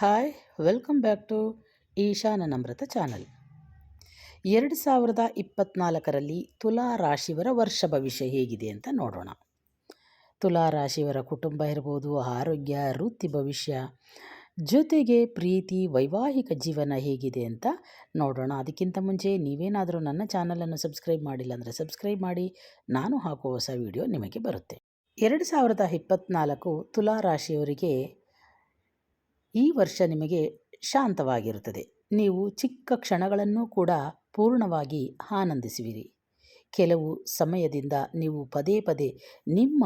Hi welcome back to Ishana Namrata channel ಎರಡು ಸಾವಿರದ ಇಪ್ಪತ್ನಾಲ್ಕರಲ್ಲಿ ತುಲಾ ರಾಶಿಯವರ ವರ್ಷ ಭವಿಷ್ಯ ಹೇಗಿದೆ ಅಂತ ನೋಡೋಣ. ತುಲಾ ರಾಶಿಯವರ ಕುಟುಂಬ ಇರ್ಬೋದು, ಆರೋಗ್ಯ, ವೃತ್ತಿ ಭವಿಷ್ಯ, ಜೊತೆಗೆ ಪ್ರೀತಿ, ವೈವಾಹಿಕ ಜೀವನ ಹೇಗಿದೆ ಅಂತ ನೋಡೋಣ. ಅದಕ್ಕಿಂತ ಮುಂಚೆ ನೀವೇನಾದರೂ ನನ್ನ ಚಾನಲನ್ನು ಸಬ್ಸ್ಕ್ರೈಬ್ ಮಾಡಿಲ್ಲ ಅಂದರೆ ಸಬ್ಸ್ಕ್ರೈಬ್ ಮಾಡಿ. ನಾನು ಹಾಕುವ ಹೊಸ ವಿಡಿಯೋ ನಿಮಗೆ ಬರುತ್ತೆ. ಎರಡು ಸಾವಿರದ ಇಪ್ಪತ್ತ್ನಾಲ್ಕು ತುಲಾ ರಾಶಿಯವರಿಗೆ ಈ ವರ್ಷ ನಿಮಗೆ ಶಾಂತವಾಗಿರುತ್ತದೆ. ನೀವು ಚಿಕ್ಕ ಕ್ಷಣಗಳನ್ನು ಕೂಡ ಪೂರ್ಣವಾಗಿ ಆನಂದಿಸುವಿರಿ. ಕೆಲವು ಸಮಯದಿಂದ ನೀವು ಪದೇ ಪದೇ ನಿಮ್ಮ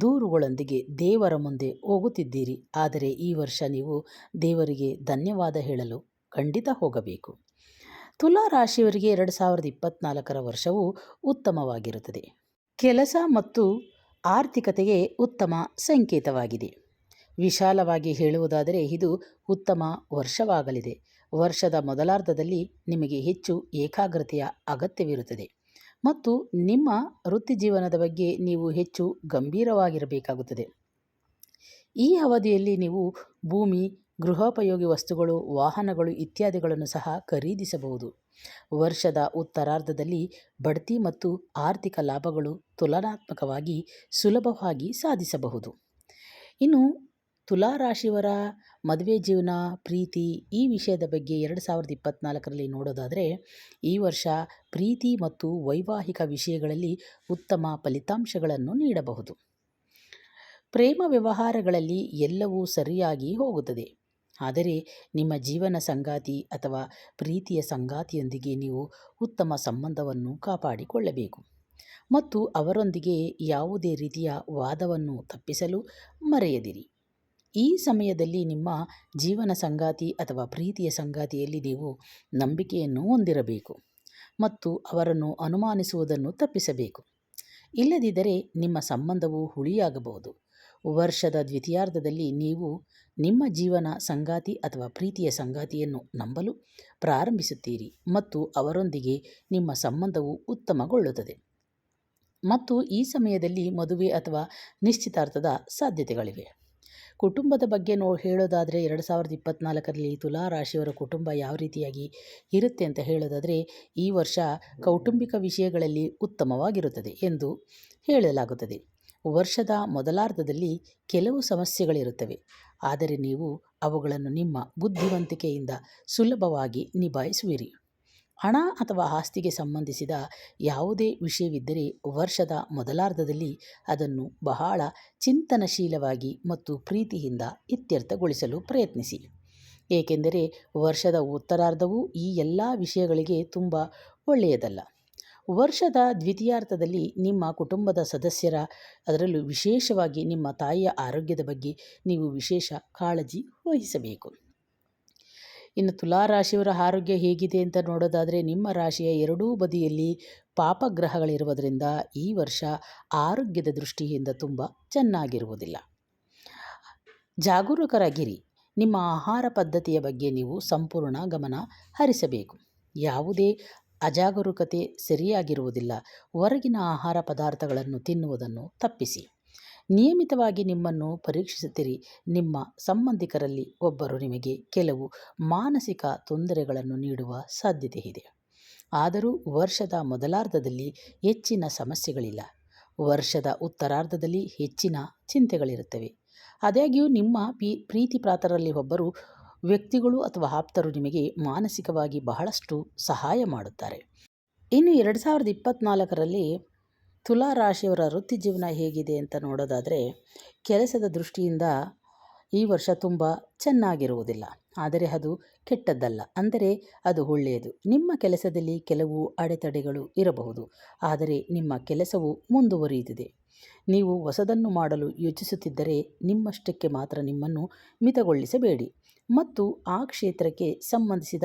ದೂರುಗಳೊಂದಿಗೆ ದೇವರ ಮುಂದೆ ಹೋಗುತ್ತಿದ್ದೀರಿ. ಆದರೆ ಈ ವರ್ಷ ನೀವು ದೇವರಿಗೆ ಧನ್ಯವಾದ ಹೇಳಲು ಖಂಡಿತ ಹೋಗಬೇಕು. ತುಲಾ ರಾಶಿಯವರಿಗೆ ಎರಡು ಸಾವಿರದ ಇಪ್ಪತ್ನಾಲ್ಕರ ವರ್ಷವು ಉತ್ತಮವಾಗಿರುತ್ತದೆ. ಕೆಲಸ ಮತ್ತು ಆರ್ಥಿಕತೆಗೆ ಉತ್ತಮ ಸಂಕೇತವಾಗಿದೆ. ವಿಶಾಲವಾಗಿ ಹೇಳುವುದಾದರೆ ಇದು ಉತ್ತಮ ವರ್ಷವಾಗಲಿದೆ. ವರ್ಷದ ಮೊದಲಾರ್ಧದಲ್ಲಿ ನಿಮಗೆ ಹೆಚ್ಚು ಏಕಾಗ್ರತೆಯ ಅಗತ್ಯವಿರುತ್ತದೆ. ಮತ್ತು ನಿಮ್ಮ ವೃತ್ತಿಜೀವನದ ಬಗ್ಗೆ ನೀವು ಹೆಚ್ಚು ಗಂಭೀರವಾಗಿರಬೇಕಾಗುತ್ತದೆ. ಈ ಅವಧಿಯಲ್ಲಿ ನೀವು ಭೂಮಿ, ಗೃಹೋಪಯೋಗಿ ವಸ್ತುಗಳು, ವಾಹನಗಳು ಇತ್ಯಾದಿಗಳನ್ನು ಸಹ ಖರೀದಿಸಬಹುದು. ವರ್ಷದ ಉತ್ತರಾರ್ಧದಲ್ಲಿ ಬಡ್ತಿ ಮತ್ತು ಆರ್ಥಿಕ ಲಾಭಗಳು ತುಲನಾತ್ಮಕವಾಗಿ ಸುಲಭವಾಗಿ ಸಾಧಿಸಬಹುದು. ಇನ್ನು ತುಲಾ ರಾಶಿಯವರ ಮದುವೆ ಜೀವನ, ಪ್ರೀತಿ ಈ ವಿಷಯದ ಬಗ್ಗೆ ಎರಡು ಸಾವಿರದ ಇಪ್ಪತ್ತ್ನಾಲ್ಕರಲ್ಲಿ ನೋಡೋದಾದರೆ, ಈ ವರ್ಷ ಪ್ರೀತಿ ಮತ್ತು ವೈವಾಹಿಕ ವಿಷಯಗಳಲ್ಲಿ ಉತ್ತಮ ಫಲಿತಾಂಶಗಳನ್ನು ನೀಡಬಹುದು. ಪ್ರೇಮ ವ್ಯವಹಾರಗಳಲ್ಲಿ ಎಲ್ಲವೂ ಸರಿಯಾಗಿ ಹೋಗುತ್ತದೆ. ಆದರೆ ನಿಮ್ಮ ಜೀವನ ಸಂಗಾತಿ ಅಥವಾ ಪ್ರೀತಿಯ ಸಂಗಾತಿಯೊಂದಿಗೆ ನೀವು ಉತ್ತಮ ಸಂಬಂಧವನ್ನು ಕಾಪಾಡಿಕೊಳ್ಳಬೇಕು. ಮತ್ತು ಅವರೊಂದಿಗೆ ಯಾವುದೇ ರೀತಿಯ ವಾದವನ್ನು ತಪ್ಪಿಸಲು ಮರೆಯದಿರಿ. ಈ ಸಮಯದಲ್ಲಿ ನಿಮ್ಮ ಜೀವನ ಸಂಗಾತಿ ಅಥವಾ ಪ್ರೀತಿಯ ಸಂಗಾತಿಯಲ್ಲಿ ನೀವು ನಂಬಿಕೆಯನ್ನು ಹೊಂದಿರಬೇಕು ಮತ್ತು ಅವರನ್ನು ಅನುಮಾನಿಸುವುದನ್ನು ತಪ್ಪಿಸಬೇಕು. ಇಲ್ಲದಿದ್ದರೆ ನಿಮ್ಮ ಸಂಬಂಧವು ಹುಳಿಯಾಗಬಹುದು. ವರ್ಷದ ದ್ವಿತೀಯಾರ್ಧದಲ್ಲಿ ನೀವು ನಿಮ್ಮ ಜೀವನ ಸಂಗಾತಿ ಅಥವಾ ಪ್ರೀತಿಯ ಸಂಗಾತಿಯನ್ನು ನಂಬಲು ಪ್ರಾರಂಭಿಸುತ್ತೀರಿ ಮತ್ತು ಅವರೊಂದಿಗೆ ನಿಮ್ಮ ಸಂಬಂಧವು ಉತ್ತಮಗೊಳ್ಳುತ್ತದೆ. ಮತ್ತು ಈ ಸಮಯದಲ್ಲಿ ಮದುವೆ ಅಥವಾ ನಿಶ್ಚಿತಾರ್ಥದ ಸಾಧ್ಯತೆಗಳಿವೆ. ಕುಟುಂಬದ ಬಗ್ಗೆ ನೋ ಹೇಳೋದಾದರೆ ಎರಡು ಸಾವಿರದ ಇಪ್ಪತ್ತ್ನಾಲ್ಕರಲ್ಲಿ ತುಲಾ ರಾಶಿಯವರ ಕುಟುಂಬ ಯಾವ ರೀತಿಯಾಗಿ ಇರುತ್ತೆ ಅಂತ ಹೇಳೋದಾದರೆ ಈ ವರ್ಷ ಕೌಟುಂಬಿಕ ವಿಷಯಗಳಲ್ಲಿ ಉತ್ತಮವಾಗಿರುತ್ತದೆ ಎಂದು ಹೇಳಲಾಗುತ್ತದೆ. ವರ್ಷದ ಮೊದಲಾರ್ಧದಲ್ಲಿ ಕೆಲವು ಸಮಸ್ಯೆಗಳಿರುತ್ತವೆ. ಆದರೆ ನೀವು ಅವುಗಳನ್ನು ನಿಮ್ಮ ಬುದ್ಧಿವಂತಿಕೆಯಿಂದ ಸುಲಭವಾಗಿ ನಿಭಾಯಿಸುವಿರಿ. ಹಣ ಅಥವಾ ಆಸ್ತಿಗೆ ಸಂಬಂಧಿಸಿದ ಯಾವುದೇ ವಿಷಯವಿದ್ದರೆ ವರ್ಷದ ಮೊದಲಾರ್ಧದಲ್ಲಿ ಅದನ್ನು ಬಹಳ ಚಿಂತನಶೀಲವಾಗಿ ಮತ್ತು ಪ್ರೀತಿಯಿಂದ ಇತ್ಯರ್ಥಗೊಳಿಸಲು ಪ್ರಯತ್ನಿಸಿ. ಏಕೆಂದರೆ ವರ್ಷದ ಉತ್ತರಾರ್ಧವು ಈ ಎಲ್ಲ ವಿಷಯಗಳಿಗೆ ತುಂಬ ಒಳ್ಳೆಯದಲ್ಲ. ವರ್ಷದ ದ್ವಿತೀಯಾರ್ಥದಲ್ಲಿ ನಿಮ್ಮ ಕುಟುಂಬದ ಸದಸ್ಯರ ಅದರಲ್ಲೂ ವಿಶೇಷವಾಗಿ ನಿಮ್ಮ ತಾಯಿಯ ಆರೋಗ್ಯದ ಬಗ್ಗೆ ನೀವು ವಿಶೇಷ ಕಾಳಜಿ ವಹಿಸಬೇಕು. ಇನ್ನು ತುಲಾ ರಾಶಿಯವರ ಆರೋಗ್ಯ ಹೇಗಿದೆ ಅಂತ ನೋಡೋದಾದರೆ ನಿಮ್ಮ ರಾಶಿಯ ಎರಡೂ ಬದಿಯಲ್ಲಿ ಪಾಪಗ್ರಹಗಳಿರುವುದರಿಂದ ಈ ವರ್ಷ ಆರೋಗ್ಯದ ದೃಷ್ಟಿಯಿಂದ ತುಂಬ ಚೆನ್ನಾಗಿರುವುದಿಲ್ಲ. ಜಾಗರೂಕರಾಗಿರಿ. ನಿಮ್ಮ ಆಹಾರ ಪದ್ಧತಿಯ ಬಗ್ಗೆ ನೀವು ಸಂಪೂರ್ಣ ಗಮನ ಹರಿಸಬೇಕು. ಯಾವುದೇ ಅಜಾಗರೂಕತೆ ಸರಿಯಾಗಿರುವುದಿಲ್ಲ. ಹೊರಗಿನ ಆಹಾರ ಪದಾರ್ಥಗಳನ್ನು ತಿನ್ನುವುದನ್ನು ತಪ್ಪಿಸಿ. ನಿಯಮಿತವಾಗಿ ನಿಮ್ಮನ್ನು ಪರೀಕ್ಷಿಸುತ್ತಿರಿ. ನಿಮ್ಮ ಸಂಬಂಧಿಕರಲ್ಲಿ ಒಬ್ಬರು ನಿಮಗೆ ಕೆಲವು ಮಾನಸಿಕ ತೊಂದರೆಗಳನ್ನು ನೀಡುವ ಸಾಧ್ಯತೆ ಇದೆ ಆದರೂ ವರ್ಷದ ಮೊದಲಾರ್ಧದಲ್ಲಿ ಹೆಚ್ಚಿನ ಸಮಸ್ಯೆಗಳಿಲ್ಲ. ವರ್ಷದ ಉತ್ತರಾರ್ಧದಲ್ಲಿ ಹೆಚ್ಚಿನ ಚಿಂತೆಗಳಿರುತ್ತವೆ. ಆದಾಗ್ಯೂ ನಿಮ್ಮ ಪಿ ಪ್ರೀತಿ ಒಬ್ಬರು ವ್ಯಕ್ತಿಗಳು ಅಥವಾ ಆಪ್ತರು ನಿಮಗೆ ಮಾನಸಿಕವಾಗಿ ಬಹಳಷ್ಟು ಸಹಾಯ ಮಾಡುತ್ತಾರೆ. ಇನ್ನು ಎರಡು ಸಾವಿರದ ಇಪ್ಪತ್ತ್ನಾಲ್ಕರಲ್ಲಿ ತುಲಾ ರಾಶಿಯವರ ವೃತ್ತಿ ಜೀವನ ಹೇಗಿದೆ ಅಂತ ನೋಡೋದಾದರೆ, ಕೆಲಸದ ದೃಷ್ಟಿಯಿಂದ ಈ ವರ್ಷ ತುಂಬ ಚೆನ್ನಾಗಿರುವುದಿಲ್ಲ. ಆದರೆ ಅದು ಕೆಟ್ಟದ್ದಲ್ಲ. ಅಂದರೆ ಅದು ಒಳ್ಳೆಯದು. ನಿಮ್ಮ ಕೆಲಸದಲ್ಲಿ ಕೆಲವು ಅಡೆತಡೆಗಳು ಇರಬಹುದು. ಆದರೆ ನಿಮ್ಮ ಕೆಲಸವು ಮುಂದುವರಿಯುತ್ತಿದೆ ನೀವು ಹೊಸದನ್ನು ಮಾಡಲು ಯೋಚಿಸುತ್ತಿದ್ದರೆ ನಿಮ್ಮಷ್ಟಕ್ಕೆ ಮಾತ್ರ ನಿಮ್ಮನ್ನು ಮಿತಗೊಳಿಸಬೇಡಿ. ಮತ್ತು ಆ ಕ್ಷೇತ್ರಕ್ಕೆ ಸಂಬಂಧಿಸಿದ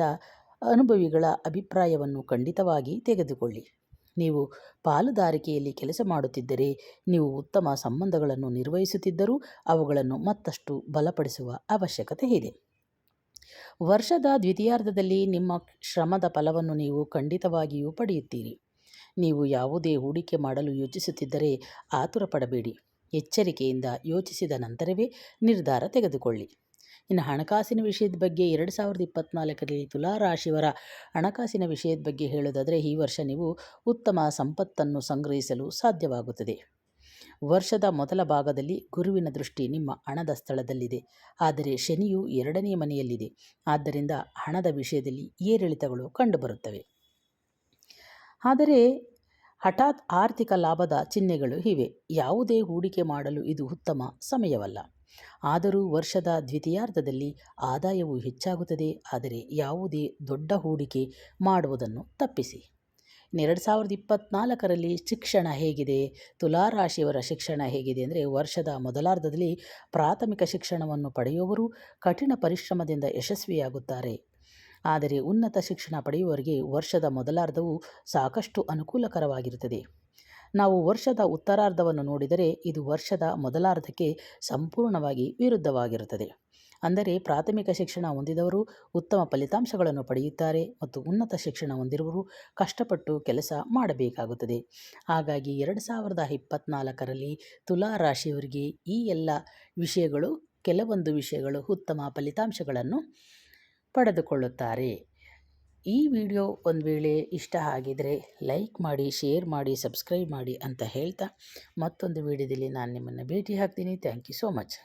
ಅನುಭವಿಗಳ ಅಭಿಪ್ರಾಯವನ್ನು ಖಂಡಿತವಾಗಿ ತೆಗೆದುಕೊಳ್ಳಿ. ನೀವು ಪಾಲುದಾರಿಕೆಯಲ್ಲಿ ಕೆಲಸ ಮಾಡುತ್ತಿದ್ದರೆ, ನೀವು ಉತ್ತಮ ಸಂಬಂಧಗಳನ್ನು ನಿರ್ವಹಿಸುತ್ತಿದ್ದರೂ ಅವುಗಳನ್ನು ಮತ್ತಷ್ಟು ಬಲಪಡಿಸುವ ಅವಶ್ಯಕತೆ ಇದೆ. ವರ್ಷದ ದ್ವಿತೀಯಾರ್ಧದಲ್ಲಿ ನಿಮ್ಮ ಶ್ರಮದ ಫಲವನ್ನು ನೀವು ಖಂಡಿತವಾಗಿಯೂ ಪಡೆಯುತ್ತೀರಿ. ನೀವು ಯಾವುದೇ ಹೂಡಿಕೆ ಮಾಡಲು ಯೋಚಿಸುತ್ತಿದ್ದರೆ ಆತುರ ಪಡಬೇಡಿ ಎಚ್ಚರಿಕೆಯಿಂದ ಯೋಚಿಸಿದ ನಂತರವೇ ನಿರ್ಧಾರ ತೆಗೆದುಕೊಳ್ಳಿ. ಇನ್ನು ಹಣಕಾಸಿನ ವಿಷಯದ ಬಗ್ಗೆ ಎರಡು ಸಾವಿರದ ಇಪ್ಪತ್ನಾಲ್ಕರಲ್ಲಿ ತುಲಾ ರಾಶಿಯವರ ಹಣಕಾಸಿನ ವಿಷಯದ ಬಗ್ಗೆ ಹೇಳೋದಾದರೆ, ಈ ವರ್ಷ ನೀವು ಉತ್ತಮ ಸಂಪತ್ತನ್ನು ಸಂಗ್ರಹಿಸಲು ಸಾಧ್ಯವಾಗುತ್ತದೆ. ವರ್ಷದ ಮೊದಲ ಭಾಗದಲ್ಲಿ ಗುರುವಿನ ದೃಷ್ಟಿ ನಿಮ್ಮ ಹಣದ ಸ್ಥಳದಲ್ಲಿದೆ. ಆದರೆ ಶನಿಯು ಎರಡನೇ ಮನೆಯಲ್ಲಿದೆ. ಆದ್ದರಿಂದ ಹಣದ ವಿಷಯದಲ್ಲಿ ಏರಿಳಿತಗಳು ಕಂಡುಬರುತ್ತವೆ. ಆದರೆ ಹಠಾತ್ ಆರ್ಥಿಕ ಲಾಭದ ಚಿಹ್ನೆಗಳು ಇವೆ. ಯಾವುದೇ ಹೂಡಿಕೆ ಮಾಡಲು ಇದು ಉತ್ತಮ ಸಮಯವಲ್ಲ. ಆದರೂ ವರ್ಷದ ದ್ವಿತೀಯಾರ್ಧದಲ್ಲಿ ಆದಾಯವು ಹೆಚ್ಚಾಗುತ್ತದೆ, ಆದರೆ ಯಾವುದೇ ದೊಡ್ಡ ಹೂಡಿಕೆ ಮಾಡುವುದನ್ನು ತಪ್ಪಿಸಿ. ಎರಡು ಸಾವಿರದ ಇಪ್ಪತ್ತ್ನಾಲ್ಕರಲ್ಲಿ ಶಿಕ್ಷಣ ಹೇಗಿದೆ? ತುಲಾ ರಾಶಿಯವರ ಶಿಕ್ಷಣ ಹೇಗಿದೆ ಅಂದರೆ ವರ್ಷದ ಮೊದಲಾರ್ಧದಲ್ಲಿ ಪ್ರಾಥಮಿಕ ಶಿಕ್ಷಣವನ್ನು ಪಡೆಯುವವರು ಕಠಿಣ ಪರಿಶ್ರಮದಿಂದ ಯಶಸ್ವಿಯಾಗುತ್ತಾರೆ. ಆದರೆ ಉನ್ನತ ಶಿಕ್ಷಣ ಪಡೆಯುವವರಿಗೆ ವರ್ಷದ ಮೊದಲಾರ್ಧವು ಸಾಕಷ್ಟು ಅನುಕೂಲಕರವಾಗಿರುತ್ತದೆ. ನಾವು ವರ್ಷದ ಉತ್ತರಾರ್ಧವನ್ನು ನೋಡಿದರೆ ಇದು ವರ್ಷದ ಮೊದಲಾರ್ಧಕ್ಕೆ ಸಂಪೂರ್ಣವಾಗಿ ವಿರುದ್ಧವಾಗಿರುತ್ತದೆ. ಅಂದರೆ ಪ್ರಾಥಮಿಕ ಶಿಕ್ಷಣ ಹೊಂದಿದವರು ಉತ್ತಮ ಫಲಿತಾಂಶಗಳನ್ನು ಪಡೆಯುತ್ತಾರೆ ಮತ್ತು ಉನ್ನತ ಶಿಕ್ಷಣ ಹೊಂದಿರುವವರು ಕಷ್ಟಪಟ್ಟು ಕೆಲಸ ಮಾಡಬೇಕಾಗುತ್ತದೆ. ಹಾಗಾಗಿ ಎರಡು ಸಾವಿರದ ಇಪ್ಪತ್ತ್ನಾಲ್ಕರಲ್ಲಿ ತುಲಾ ರಾಶಿಯವರಿಗೆ ಈ ಎಲ್ಲ ವಿಷಯಗಳು, ಕೆಲವೊಂದು ವಿಷಯಗಳು ಉತ್ತಮ ಫಲಿತಾಂಶಗಳನ್ನು ಪಡೆದುಕೊಳ್ಳುತ್ತಾರೆ. ಈ ವಿಡಿಯೋ ಒಂದು ವೇಳೆ ಇಷ್ಟ ಆಗಿದರೆ ಲೈಕ್ ಮಾಡಿ, ಶೇರ್ ಮಾಡಿ, ಸಬ್ಸ್ಕ್ರೈಬ್ ಮಾಡಿ ಅಂತ ಹೇಳ್ತಾ ಮತ್ತೊಂದು ವಿಡಿಯೋದಲ್ಲಿ ನಾನು ನಿಮ್ಮನ್ನು ಭೇಟಿ ಹಾಕ್ತೀನಿ ಥ್ಯಾಂಕ್ ಯು ಸೋ ಮಚ್